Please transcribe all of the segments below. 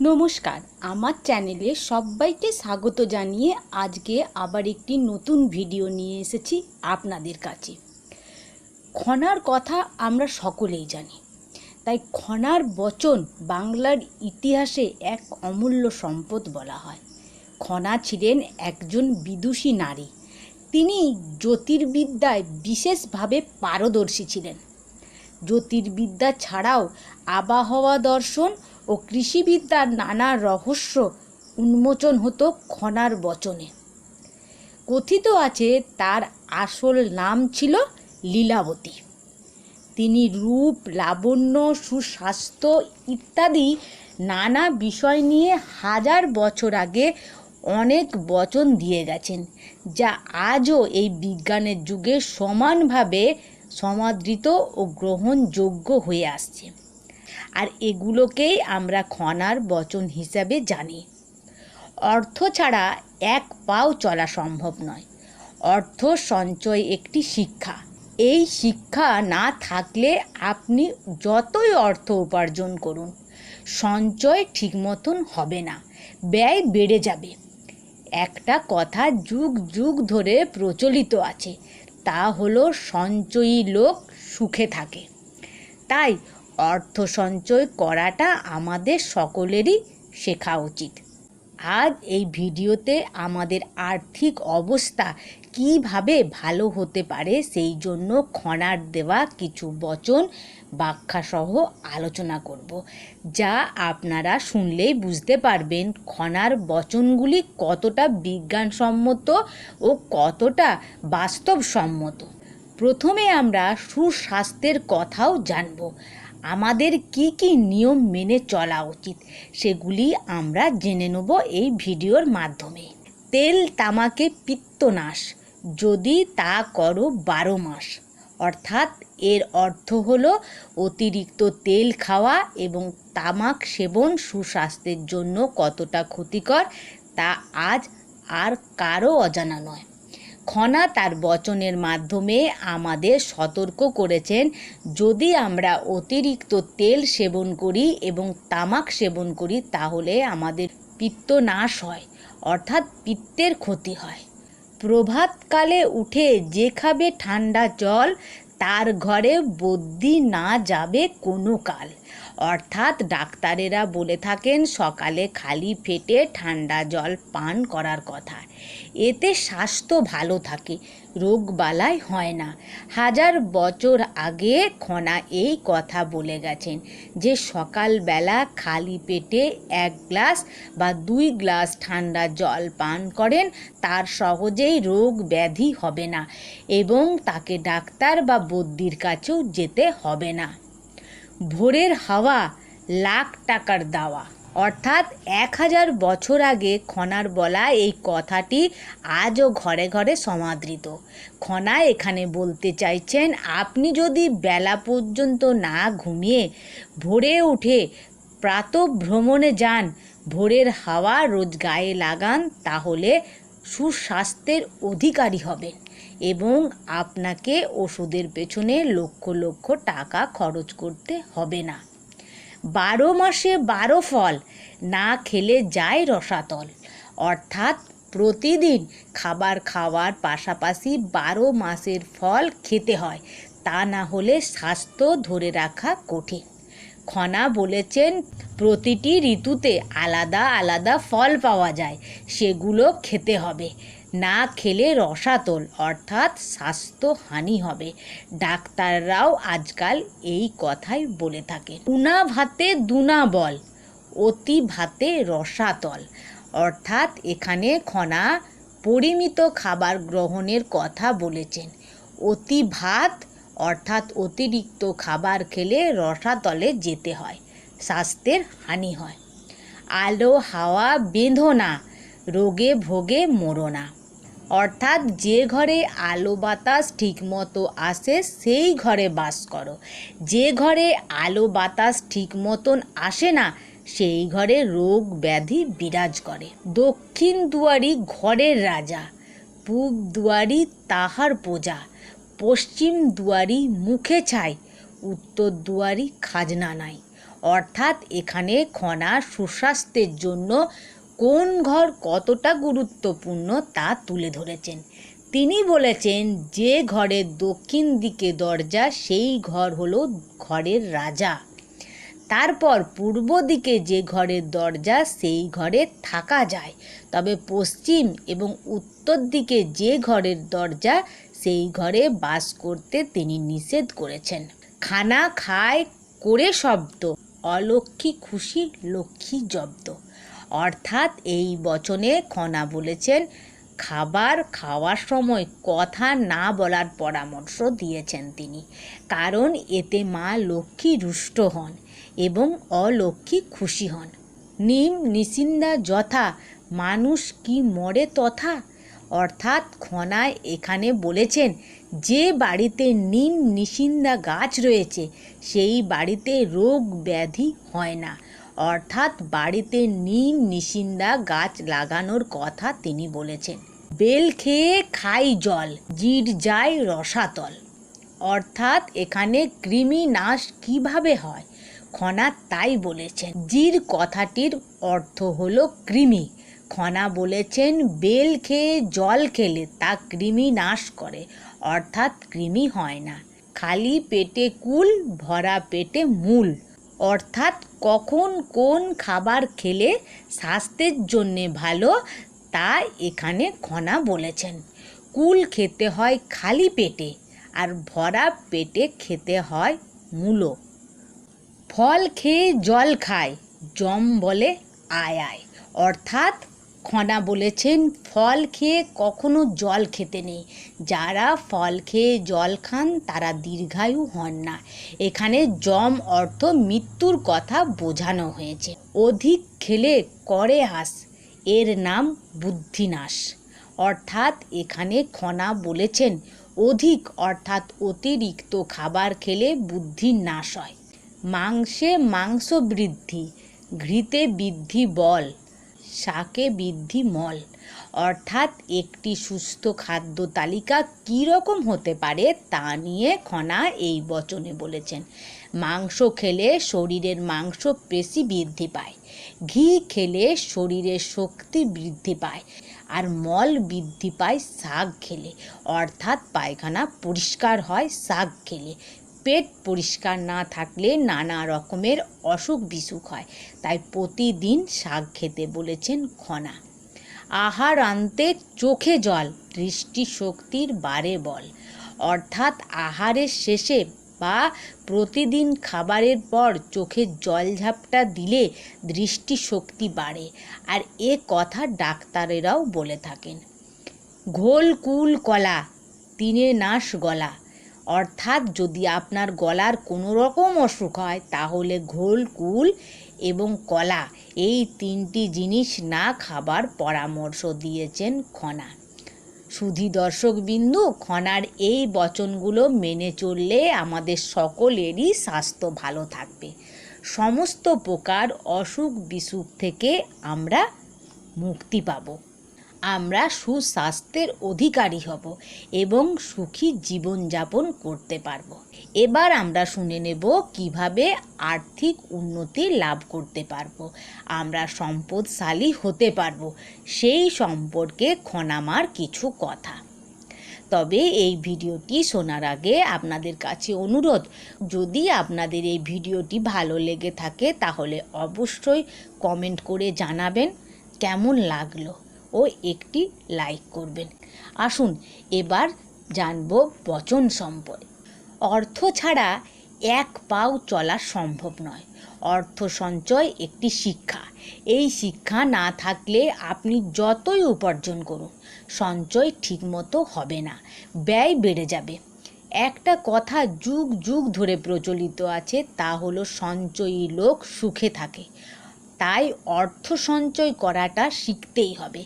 নমস্কার। আমার চ্যানেলে সবাইকে স্বাগত জানিয়ে আজকে আবার একটি নতুন ভিডিও নিয়ে এসেছি আপনাদের কাছে। খনার কথা আমরা সকলেই জানি, তাই খনার বচন বাংলার ইতিহাসে এক অমূল্য সম্পদ বলা হয়। খনা ছিলেন একজন বিদুষী নারী। তিনি জ্যোতির্বিদ্যায় বিশেষভাবে পারদর্শী ছিলেন। জ্যোতির্বিদ্যা ছাড়াও আবহাওয়া দর্শন ও কৃষিবিদ্যার নানা রহস্য উন্মোচন হতো খনার বচনে। কথিত আছে তার আসল নাম ছিল লীলাবতী। তিনি রূপ, লাবণ্য, সুস্বাস্থ্য ইত্যাদি নানা বিষয় নিয়ে হাজার বছর আগে অনেক বচন দিয়ে গেছেন, যা আজও এই বিজ্ঞানের যুগে সমানভাবে সমাদৃত ও গ্রহণযোগ্য হয়ে আসছে। আর এগুলোকেই আমরা খনার বচন হিসাবে জানি। অর্থ ছাড়া এক পাও চলা সম্ভব নয়। অর্থ সঞ্চয় একটি শিক্ষা। এই শিক্ষা না থাকলে আপনি যতই অর্থ উপার্জন করুন, সঞ্চয় ঠিক মতন হবে না, ব্যয় বেড়ে যাবে। একটা কথা যুগ যুগ ধরে প্রচলিত আছে, তা হলো সঞ্চয়ী লোক সুখে থাকে। তাই অর্থ সঞ্চয় করাটা আমাদের সকলেরই শেখা উচিত। আজ এই ভিডিওতে আমাদের আর্থিক অবস্থা কীভাবে ভালো হতে পারে সেই জন্য খনার দেওয়া কিছু বচন, ব্যাখ্যাসহ আলোচনা করব, যা আপনারা শুনলেই বুঝতে পারবেন খনার বচনগুলি কতটা বিজ্ঞানসম্মত ও কতটা বাস্তবসম্মত। প্রথমে আমরা সুস্বাস্থ্যের কথাও জানব। আমাদের কি কি নিয়ম মেনে চলা উচিত, সেগুলি আমরা জেনে নেব এই ভিডিওর মাধ্যমে। তেল তামাকে পিত্তনাশ যদি তা করো বারো মাস। অর্থাৎ এর অর্থ হল অতিরিক্ত তেল খাওয়া এবং তামাক সেবন সুস্বাস্থ্যের জন্য কতটা ক্ষতিকর তা আজ আর কারও অজানা নয়। খনা তার বচনের মাধ্যমে আমাদের সতর্ক করেছেন। যদি আমরা অতিরিক্ত তেল সেবন করি এবং তামাক সেবন করি, তাহলে আমাদের পিত্ত নাশ হয়, অর্থাৎ পিত্তের ক্ষতি হয়। প্রভাতকালে উঠে যে খাবে ঠান্ডা জল, তার ঘরে বদ্যি না যাবে কোনো কাল। অর্থাৎ ডাক্তারেরা বলে থাকেন, সকালে খালি পেটে ঠান্ডা জল পান করার কথা। এতে স্বাস্থ্য ভালো থাকে রোগবালাই হয় না। হাজার বছর আগে খনা এই কথা বলে গেছেন যে, সকালবেলা খালি পেটে এক গ্লাস বা দুই গ্লাস ঠান্ডা জল পান করেন, তার সহজেই রোগ ব্যাধি হবে না এবং তাকে ডাক্তার বা বদ্যির কাছেও যেতে হবে না। ভোরের হাওয়া লাখ টাকার দাওয়া। অর্থাৎ এক হাজার বছর আগে খনার বলা এই কথাটি আজও ঘরে ঘরে সমাদৃত। খনা এখানে বলতে চাইছেন, আপনি যদি বেলা পর্যন্ত না ঘুমিয়ে ভোরে উঠে প্রাত ভ্রমণে যান, ভোরের হাওয়া রোজ গায়ে লাগান, তাহলে সুস্বাস্থ্যের অধিকারী হবেন। এবং আপনাকে ওষুধের পেছনে লক্ষ লক্ষ টাকা খরচ করতে হবে না। বারো মাসে বারো ফল, না খেলে যায় রসাতল। অর্থাৎ প্রতিদিন খাবার খাওয়ার পাশাপাশি বারো মাসের ফল খেতে হয়, তা না হলে স্বাস্থ্য ধরে রাখা কঠিন। খনা বলেছেন, প্রতিটি ঋতুতে আলাদা আলাদা ফল পাওয়া যায়, সেগুলো খেতে হবে। না খেলে রসাতল, অর্থাৎ স্বাস্থ্য হানি হবে। ডাক্তাররাও আজকাল এই কথাই বলে থাকে উনা ভাতে দুনা বল অতি ভাতে রসাতল, অর্থাৎ এখানে খনা পরিমিত খাবার গ্রহণের কথা বলেছেন। অতি ভাত অর্থাৎ অতিরিক্ত খাবার খেলে রসাতলে যেতে হয়, স্বাস্থ্যের হানি হয়। আলো হাওয়া বেঁধো না, রোগে ভোগে মোরো না। অর্থাৎ যে ঘরে আলো বাতাস ঠিকমতো আসে, সেই ঘরে বাস করো। যে ঘরে আলো বাতাস ঠিক মতন আসে না, সেই ঘরে রোগ ব্যাধি বিরাজ করে। দক্ষিণ দুয়ারি ঘরের রাজা, পূব দুয়ারি তাহার প্রজা, পশ্চিম দুয়ারি মুখে ছাই, উত্তর দুয়ারি খাজনা নাই। অর্থাৎ এখানে খনা সুস্বাস্থ্যের জন্য কোন ঘর কতটা গুরুত্বপূর্ণ তা তুলে ধরেছেন। তিনি বলেছেন, যে ঘরের দক্ষিণ দিকে দরজা, সেই ঘর হলো ঘরের রাজা। তারপর পূর্ব দিকে যে ঘরের দরজা, সেই ঘরে থাকা যায়। তবে পশ্চিম এবং উত্তর দিকে যে ঘরের দরজা, সেই ঘরে বাস করতে তিনি নিষেধ করেছেন। খানা খায় করে শব্দ অলক্ষী খুশি লক্ষ্মী জব্দ। অর্থাৎ এই বচনে খনা বলেছেন, খাবার খাওয়ার সময় কথা না বলার পরামর্শ দিয়েছেন তিনি। কারণ এতে মা লক্ষ্মী রুষ্ট হন এবং অলক্ষ্মী খুশি হন। নিম নিচিন্দা যথা, মানুষ কি মরে তথা? অর্থাৎ খনায় এখানে বলেছেন, যে বাড়িতে নিম নিসিন্দা গাছ রয়েছে, সেই বাড়িতে রোগ ব্যাধি হয় না। অর্থাৎ বাড়িতে নিম নিশিন্দা গাছ লাগানোর কথা তিনি বলেছেন। বেল খেয়ে খাই জল, জির যায় রসাতল। অর্থাৎ এখানে কৃমি নাশ কীভাবে হয়? খনা তাই বলেছেন। জির কথাটির অর্থ হলো কৃমি। খনা বলেছেন, বেল খেয়ে জল খেলে তা কৃমি নাশ করে, অর্থাৎ কৃমি হয় না। খালি পেটে কুল, ভরা পেটে মূল। অর্থাৎ কখন কোন খাবার খেলে স্বাস্থ্যের জন্যে ভালো, তা এখানে খনা বলেছেন। কুল খেতে হয় খালি পেটে আর ভরা পেটে খেতে হয় মূলো। ফল খেয়ে জল খায়, জম বলে আয় আয়। অর্থাৎ খনা বলেছেন, ফল খেয়ে কখনো জল খেতে নেই। যারা ফল খেয়ে জল খান, তারা দীর্ঘায়ু হন না। এখানে জম অর্থ মৃত্যুর কথা বোঝানো হয়েছে। অধিক খেলে করে হাস, এর নাম বুদ্ধিনাশ। অর্থাৎ এখানে খনা বলেছেন, অধিক অর্থাৎ অতিরিক্ত খাবার খেলে বুদ্ধির নাশ হয়। মাংসে মাংস বৃদ্ধি, ঘৃতে বৃদ্ধি বল। শাকে বৃদ্ধি মল। অর্থাৎ একটি সুস্থ খাদ্য তালিকা কী রকম হতে পারে তা নিয়ে খনা এই বচনে বলেছেন। মাংস খেলে শরীরের মাংস পেশি বৃদ্ধি পায়, ঘি খেলে শরীরের শক্তি বৃদ্ধি পায়, আর মল বৃদ্ধি পায় শাক খেলে। অর্থাৎ পায়খানা পরিষ্কার হয় শাক খেলে। পেট পরিষ্কার না থাকলে নানা রকমের অসুখ বিসুখ হয়। তাই প্রতিদিন শাক খেতে বলেছেন খনা। আহার আনতে চোখে জল, দৃষ্টিশক্তির বারে বল। অর্থাৎ আহারের শেষে বা প্রতিদিন খাবারের পর চোখের জলঝাপটা দিলে দৃষ্টিশক্তি বাড়ে। আর এ কথা ডাক্তারেরাও বলে থাকেন। ঘোল কুল কলা তিনে নাশ গলা অর্থাৎ যদি আপনার গলার কোনো রকম অসুখ হয়, তাহলে ঘোল, কুল এবং কলা, এই তিনটি জিনিস না খাবার পরামর্শ দিয়েছেন খনা। সুধী দর্শকবিন্দু, খনার এই বচনগুলো মেনে চললে আমাদের সকলেরই স্বাস্থ্য ভালো থাকবে। সমস্ত প্রকার অসুখ বিসুখ থেকে আমরা মুক্তি পাবো। আমরা সুস্বাস্থ্যের অধিকারী হব এবং সুখী জীবনযাপন করতে পারব। এবার আমরা শুনে নেব কীভাবে আর্থিক উন্নতি লাভ করতে পারব। আমরা সম্পদশালী হতে পারব। সেই সম্পর্কে খনামার কিছু কথা। তবে এই ভিডিওটি শোনার আগে আপনাদের কাছে অনুরোধ, যদি আপনাদের এই ভিডিওটি ভালো লেগে থাকে তাহলে অবশ্যই কমেন্ট করে জানাবেন। কেমন লাগল? ও একটি লাইক করবেন। আসুন, এবার জানব বচন সম্পদ অর্থ ছাড়া এক পাও চলা সম্ভব নয়। অর্থ সঞ্চয় একটি শিক্ষা। এই শিক্ষা না থাকলে আপনি যতই উপার্জন করুন, সঞ্চয় ঠিকমতো হবে না। ব্যয় বেড়ে যাবে। একটা কথা যুগ যুগ ধরে প্রচলিত আছে, তা হলো সঞ্চয়ী লোক সুখে থাকে। তাই অর্থ সঞ্চয় করাটা শিখতেই হবে।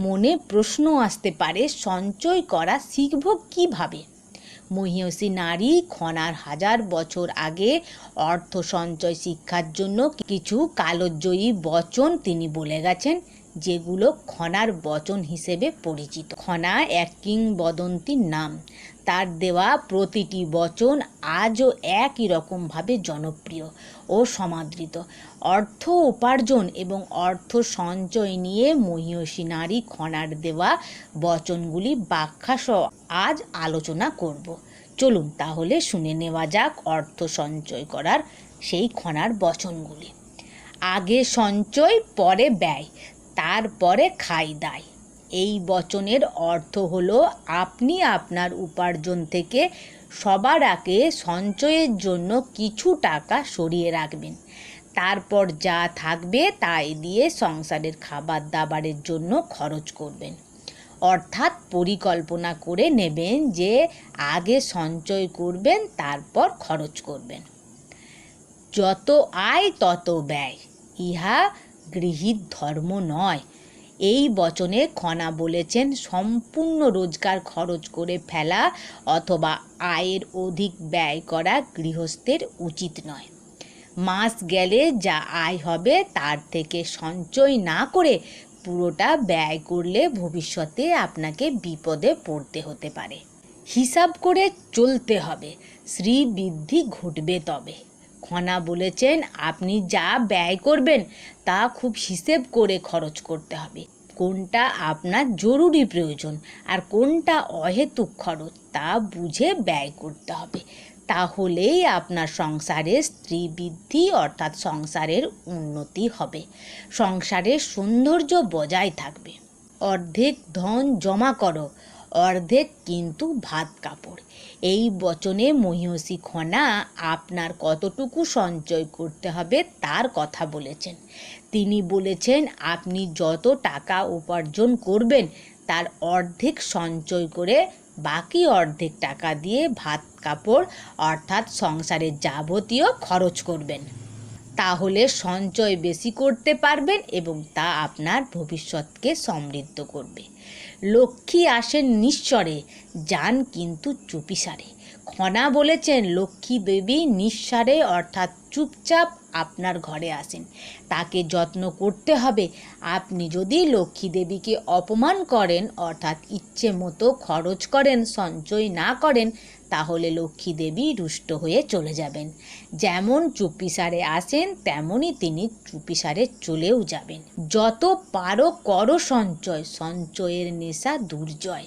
মনে প্রশ্ন আসতে পারে, সঞ্চয় করা শিখব কীভাবে? মহিয়সী নারী খনার হাজার বছর আগে অর্থ সঞ্চয় শিক্ষার জন্য কিছু কালোজয়ী বচন তিনি বলে গেছেন, যেগুলো খনার বচন হিসেবে পরিচিত। খনা এক কিংবদন্তির নাম। তার দেওয়া প্রতিটি বচন আজও একই রকমভাবে জনপ্রিয় ও সমাদৃত। অর্থ উপার্জন এবং অর্থ সঞ্চয় নিয়ে মহিষী নারী খনার দেওয়া বচনগুলি ব্যাখ্যাসহ আজ আলোচনা করব। চলুন তাহলে শুনে নেওয়া যাক অর্থ সঞ্চয় করার সেই খনার বচনগুলি। আগে সঞ্চয়, পরে ব্যয়, তারপরে খাই দায়। এই বচনের অর্থ হলো আপনি আপনার উপার্জন থেকে সবার আগে সঞ্চয়ের জন্য কিছু টাকা সরিয়ে রাখবেন। তারপর যা থাকবে তাই দিয়ে সংসারের খাবার দাবারের জন্য খরচ করবেন। অর্থাৎ পরিকল্পনা করে নেবেন যে আগে সঞ্চয় করবেন, তারপর খরচ করবেন। যত আয়, তত ব্যয়। ইহা গৃহীত ধর্ম নয়। এই বচনে খনা বলেছেন, সম্পূর্ণ রোজগার খরচ করে ফেলা অথবা আয়ের অধিক ব্যয় করা গৃহস্থের উচিত নয়। মাস গেলে যা আয় হবে তার থেকে সঞ্চয় না করে পুরোটা ব্যয় করলে ভবিষ্যতে আপনাকে বিপদে পড়তে হতে পারে। হিসাব করে চলতে হবে, শ্রীবৃদ্ধি ঘটবে তবে। খনা বলেছেন, আপনি যা ব্যয় করবেন তা খুব হিসেব করে খরচ করতে হবে। কোনটা আপনার জরুরি প্রয়োজন আর কোনটা অহেতুক খরচ তা বুঝে ব্যয় করতে হবে। তাহলেই আপনার সংসারে স্ত্রী বৃদ্ধি অর্থাৎ সংসারের উন্নতি হবে। সংসারের সৌন্দর্য বজায় থাকবে। অর্ধেক ধন জমা করো, অর্ধেক কিন্তু ভাত কাপড়। এই বচনে মহিষী খনা আপনার কতটুকু সঞ্চয় করতে হবে তার কথা বলেছেন। তিনি বলেছেন, আপনি যত টাকা উপার্জন করবেন, তার অর্ধেক সঞ্চয় করে বাকি অর্ধেক টাকা দিয়ে ভাত, কাপড়, অর্থাৎ সংসারের যাবতীয় খরচ করবেন। তাহলে সঞ্চয় বেশি করতে পারবেন এবং তা আপনার ভবিষ্যৎকে সমৃদ্ধ করবে। লক্ষ্মী আসেন নিঃস্বরে, যান কিন্তু চুপিসারে। খনা বলেছেন, লক্ষ্মী দেবী নিঃস্বারে, অর্থাৎ চুপচাপ আপনার ঘরে আসেন। তাকে যত্ন করতে হবে। আপনি যদি লক্ষ্মী দেবীকে অপমান করেন, অর্থাৎ ইচ্ছে মতো খরচ করেন, সঞ্চয় না করেন তাহলে লক্ষ্মী দেবী রুষ্ট হয়ে চলে যাবেন। যেমন চুপিসারে আসেন, তেমনই তিনি চুপিসারে চলেও যাবেন। যত পারো করো সঞ্চয়, সঞ্চয়ের নেশা দুর্জয়।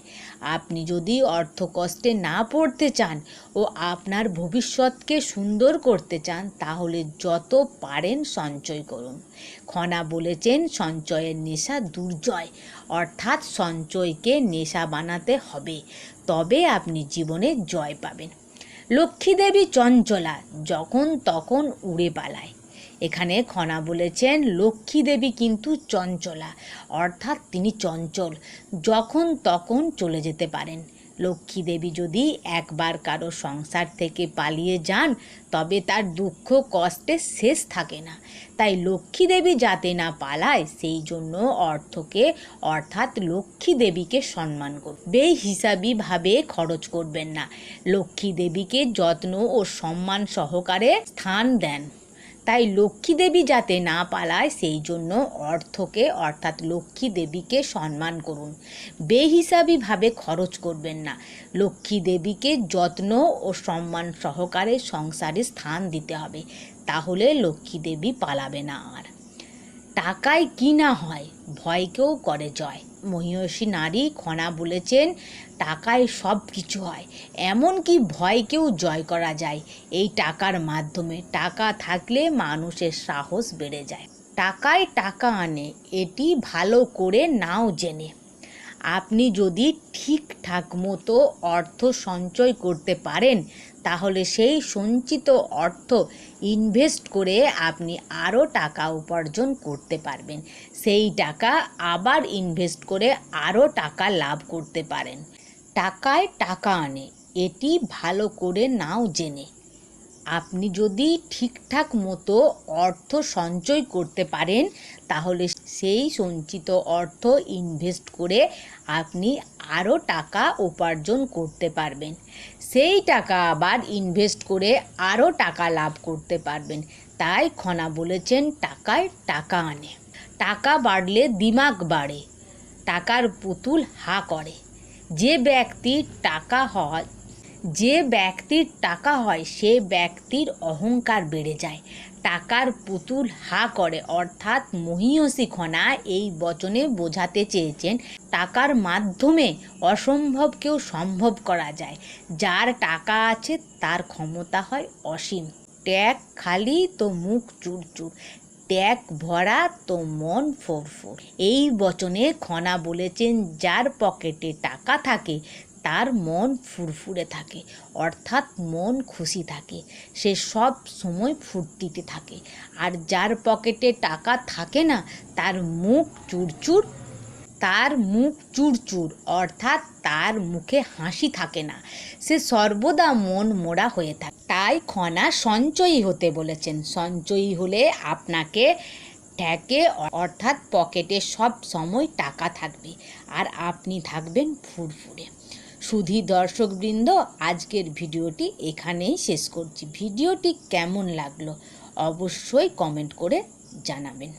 আপনি যদি অর্থ কষ্টে না পড়তে চান ও আপনার ভবিষ্যৎকে সুন্দর করতে চান, তাহলে যত পারেন সঞ্চয় করুন। খনা বলেছেন, সঞ্চয়ের নেশা দুর্জয়, অর্থাৎ সঞ্চয়কে নেশা বানাতে হবে। তবে আপনি জীবনে জয় পাবেন। লক্ষ্মী দেবী চঞ্চলা যখন তখন উড়ে পালায়। এখানে খনা বলেছেন, লক্ষ্মী দেবী কিন্তু চঞ্চলা, অর্থাৎ তিনি চঞ্চল, যখন তখন চলে যেতে পারেন। লক্ষ্মী দেবী যদি একবার কারও সংসার থেকে পালিয়ে যান, তবে তার দুঃখ কষ্টে শেষ থাকে না। তাই লক্ষ্মী দেবী যাতে না পালায়, সেই জন্য অর্থকে, অর্থাৎ লক্ষ্মী দেবীকে সম্মান করুন। বেহিসাবিভাবে খরচ করবেন না। লক্ষ্মী দেবীকে যত্ন ও সম্মান সহকারে স্থান দেন। তাই লক্ষ্মী দেবী যাতে না পালায়, সেই জন্য অর্থকে, অর্থাৎ লক্ষ্মী দেবীকে সম্মান করুন। বেহিসাবিভাবে খরচ করবেন না। লক্ষ্মী দেবীকে যত্ন ও সম্মান সহকারে সংসারে স্থান দিতে হবে। তাহলে লক্ষ্মী দেবী পালাবে না আর। টাকায় কি না হয়, ভয়কেও করে জয়। মহিষী নারী খনা বলেছেন, টাকায় সব কিছু হয়। এমন কি ভয়কেও জয় করা যায় এই টাকার মাধ্যমে? টাকা থাকলে মানুষের সাহস বেড়ে যায়। টাকায় টাকা আনে, এটি ভালো করে নাও জেনে। আপনি যদি ঠিকঠাক মতো অর্থ সঞ্চয় করতে পারেন, তাহলে সেই সঞ্চিত অর্থ ইনভেস্ট করে আপনি আরও টাকা উপার্জন করতে পারবেন। সেই টাকা আবার ইনভেস্ট করে আরও টাকা লাভ করতে পারেন। টাকায় টাকা আনে, এটি ভালো করে নাও জেনে। আপনি যদি ঠিকঠাক মতো অর্থ সঞ্চয় করতে পারেন তাহলে সেই সঞ্চিত অর্থ ইনভেস্ট করে আপনি আরও টাকা উপার্জন করতে পারবেন। সেই টাকা আবার ইনভেস্ট করে আরও টাকা লাভ করতে পারবেন। তাই খনা বলেছেন, টাকায় টাকা আনে। টাকা বাড়লে দিমাগ বাড়ে, টাকার পুতুল হা করে। যে ব্যক্তি টাকা হয়, যে ব্যক্তির টাকা হয়, সে ব্যক্তির অহংকার বেড়ে যায়। টাকার পুতুল হা করে। অর্থাৎ মহিয়সী খনা এই বচনে বোঝাতে চেয়েছেন, টাকার মাধ্যমে অসম্ভবকেও সম্ভব করা যায়। যার টাকা আছে, তার ক্ষমতা হয় অসীম। ট্যাগ খালি তো মুখ চুরচুর, ট্যাগ ভরা তো মন ফোরফোর। এই বচনে খনা বলেছেন, যার পকেটে টাকা থাকে তার মন ফুরফুরে থাকে, অর্থাৎ মন খুশি থাকে। সে সব সময় ফুর্তিতে থাকে। আর যার পকেটে টাকা থাকে না, তার মুখ চুরচুর, তার মুখ চুরচুর, অর্থাৎ তার মুখে হাসি থাকে না। সে সর্বদা মন মোড়া হয়ে থাকে। তাই খনা সঞ্চয়ী হতে বলেছেন। সঞ্চয়ী হলে আপনাকে ট্যাকে অর্থাৎ পকেটে সব সময় টাকা থাকবে। আর আপনি থাকবেন ফুরফুরে। সুধী দর্শকবৃন্দ আজকের ভিডিওটি এখানেই শেষ করছি। ভিডিওটি কেমন লাগল অবশ্যই কমেন্ট করে জানাবেন।